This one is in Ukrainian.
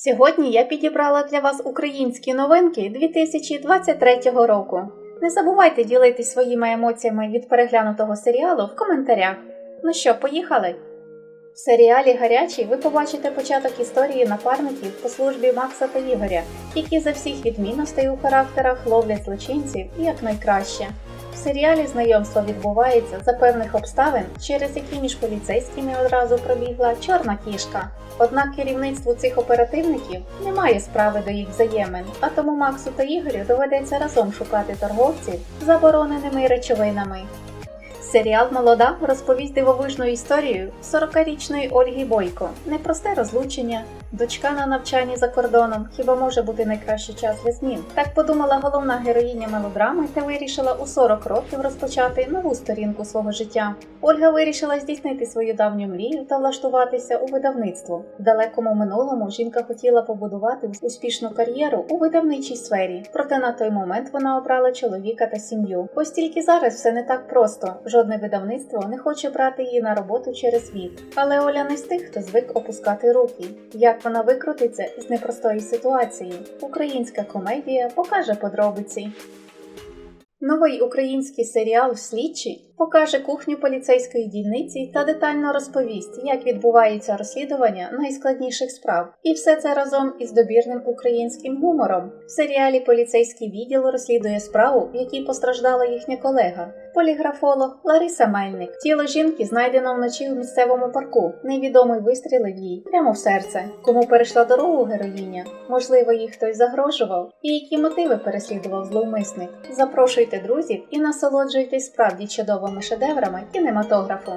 Сьогодні я підібрала для вас українські новинки 2023 року. Не забувайте ділитись своїми емоціями від переглянутого серіалу в коментарях. Ну що, поїхали? В серіалі Гарячий ви побачите початок історії напарників по службі Макса та Ігоря, які за всіх відмінностей у характерах ловлять злочинців і якнайкраще. Серіалі знайомство відбувається за певних обставин, через які між поліцейськими одразу пробігла чорна кішка. Однак керівництву цих оперативників немає справи до їх взаємин, а тому Максу та Ігорю доведеться разом шукати торговців забороненими речовинами. Серіал Молода розповість дивовижну історію 40-річної Ольги Бойко. Непросте розлучення, дочка на навчанні за кордоном. Хіба може бути найкращий час для змін? Так подумала головна героїня мелодрами та вирішила у 40 років розпочати нову сторінку свого життя. Ольга вирішила здійснити свою давню мрію та влаштуватися у видавництво. В далекому минулому жінка хотіла побудувати успішну кар'єру у видавничій сфері, проте на той момент вона обрала чоловіка та сім'ю. Ось тільки зараз все не так просто. Жодне видавництво не хоче брати її на роботу через вік. Але Оля не з тих, хто звик опускати руки. Як вона викрутиться із непростої ситуації? Українська комедія покаже подробиці. Новий український серіал Слідчі покаже кухню поліцейської дільниці та детально розповість, як відбувається розслідування найскладніших справ, і все це разом із добірним українським гумором. В серіалі поліцейський відділ розслідує справу, в якій постраждала їхня колега, поліграфолог Лариса Мельник. Тіло жінки знайдено вночі у місцевому парку. Невідомий вистрілив їй прямо в серце. Кому перейшла дорогу героїня? Можливо, їй хтось загрожував, і які мотиви переслідував зловмисник. Запрошуйте друзів і насолоджуйтесь справді чудовими шедеврами кінематографу.